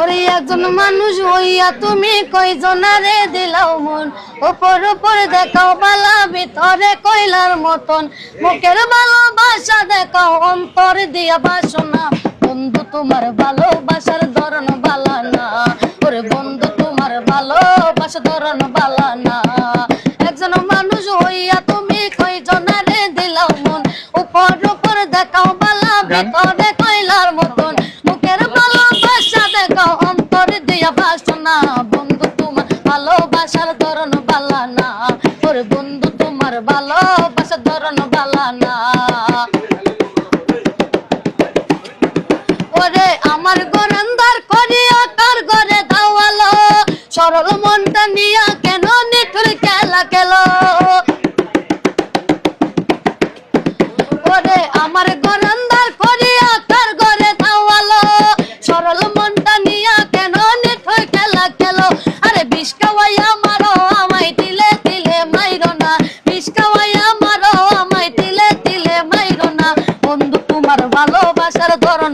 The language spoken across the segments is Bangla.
ওরে একজন মানুষ হইয়া তুমি কয়জনারে দিলাও মন। উপর উপর দেখাও বালা ভিতরে কইলার মতন। মুখের ভালোবাসা দেখাও অন্তর দিয়া বাসনা। বন্ধু তোমার ভালোবাসার ধরন বালা না। ওরে বন্ধু তোমার ভালোবাসা ধরন বালা না। একজন মানুষ হইয়া তুমি কয়জনারে দিলাও মন। উপর উপর দেখাও বালা ভিতরে ভালোবাসার ধরন বালা না। ওরে বন্ধু, তোমার ভালোবাসার ধরন বালা না। ওরে আমার গরন্দার কার ঘরে দাওয়ালো। সরল মনটা নিয়া কেন নিঠুর খেলা খেলো? ওরে আমার গরন্দার ভালোবাসার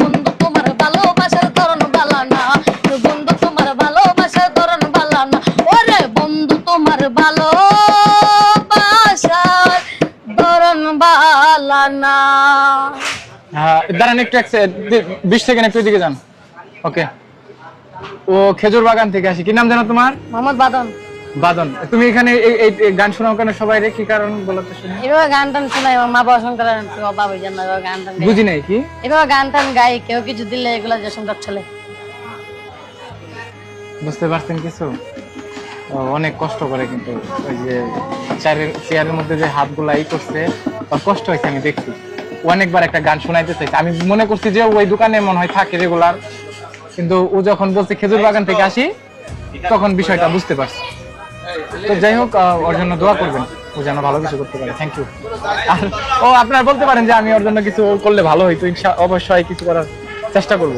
বন্ধু তোমার ভালোবাসার ধরন বালা না বন্ধু তোমার ভালোবাসার ধরন বালা না ওরে বন্ধু তোমার ভালোবাসার ধরন বালা না হ্যাঁ দাঁড়ান একটু বিশ সেকেন্ড একটু এদিকে যান। ওকে ও খেজুর বাগান থেকে আসি। কি নাম জানো তোমার? মোহাম্মদ বাদন। বাদন তুমি এখানে এই- গান শোনাও কেন? সবাই রে কি কারণ বলো তো শুনি। এভাবে গান টান শোনাই আমার মা বাবা শঙ্কর বাবা ওই জন্য গান টান বুঝি নাই কি? এভাবে গান টান গাই কেউ কিছু দিলে এগুলো যে সুন্দর ছেলে বুঝতে পারছেন কিছু? অনেক কষ্ট করে কিন্তু ওই যে চেয়ারের চেয়ারের মধ্যে যে হাতগুলা ই করছে কষ্ট হয়েছে আমি দেখছি। অনেকবার একটা গান শোনাইতে চাইছে। আমি মনে করছি যে ওই দোকানে মনে হয় থাকে রেগুলার কিন্তু ও যখন বলছে খেজুর বাগান থেকে আসি তখন বিষয়টা বুঝতে পারছি। তো যাই হোক ওর জন্য দোয়া করবেন, ও যেন ভালো কিছু করতে পারে। থ্যাংক ইউ ও আপনারা বলতে পারেন যে আমি ওর জন্য কিছু করলে ভালো হইতো অবশ্যই কিছু করার চেষ্টা করব।